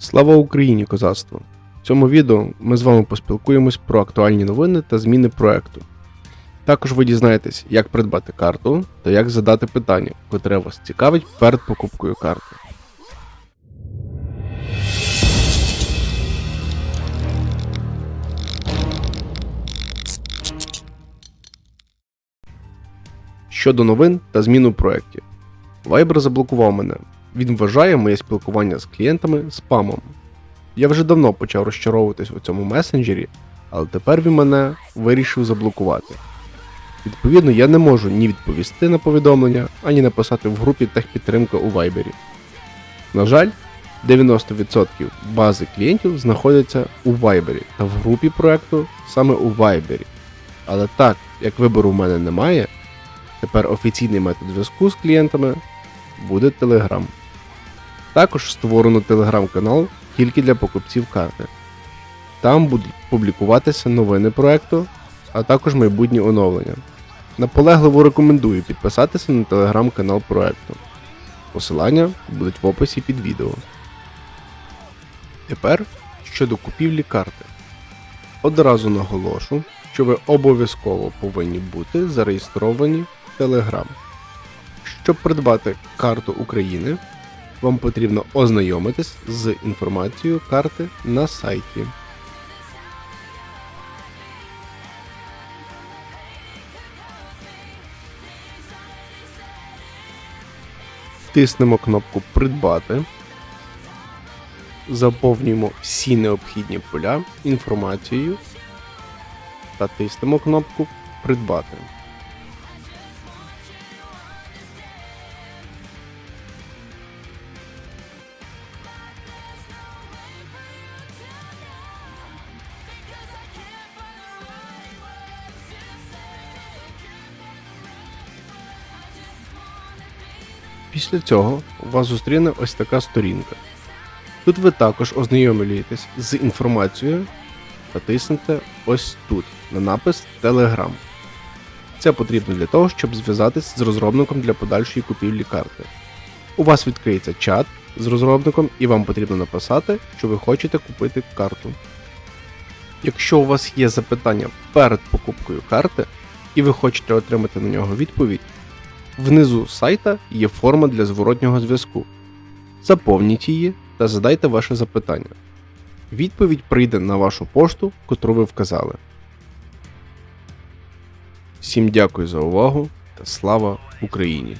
Слава Україні, козацтво! В цьому відео ми з вами поспілкуємось про актуальні новини та зміни проекту. Також ви дізнаєтесь, як придбати карту та як задати питання, котре вас цікавить перед покупкою карти. Щодо новин та змін у проєкті. Viber заблокував мене. Він вважає моє спілкування з клієнтами спамом. Я вже давно почав розчаровуватись у цьому месенджері, але тепер він мене вирішив заблокувати. Відповідно, я не можу ні відповісти на повідомлення, ані написати в групі техпідтримка у Viber. На жаль, 90% бази клієнтів знаходяться у Viber та в групі проекту саме у Viber. Але так, як вибору в мене немає, тепер офіційний метод зв'язку з клієнтами буде Telegram. Також створено телеграм-канал тільки для покупців карти. Там будуть публікуватися новини проекту, а також майбутні оновлення. Наполегливо рекомендую підписатися на телеграм-канал проекту. Посилання будуть в описі під відео. Тепер щодо купівлі карти. Одразу наголошу, що ви обов'язково повинні бути зареєстровані в Telegram. Щоб придбати карту України, вам потрібно ознайомитись з інформацією карти на сайті. Тиснемо кнопку Придбати. Заповнюємо всі необхідні поля інформацією та тиснемо кнопку Придбати. Після цього вас зустріне ось така сторінка. Тут ви також ознайомлюєтесь з інформацією та тиснете ось тут на напис Telegram. Це потрібно для того, щоб зв'язатись з розробником для подальшої купівлі карти. У вас відкриється чат з розробником і вам потрібно написати, що ви хочете купити карту. Якщо у вас є запитання перед покупкою карти і ви хочете отримати на нього відповідь, Внизу сайта є форма для зворотнього зв'язку. Заповніть її та задайте ваше запитання. Відповідь прийде на вашу пошту, котру ви вказали. Всім дякую за увагу та слава Україні!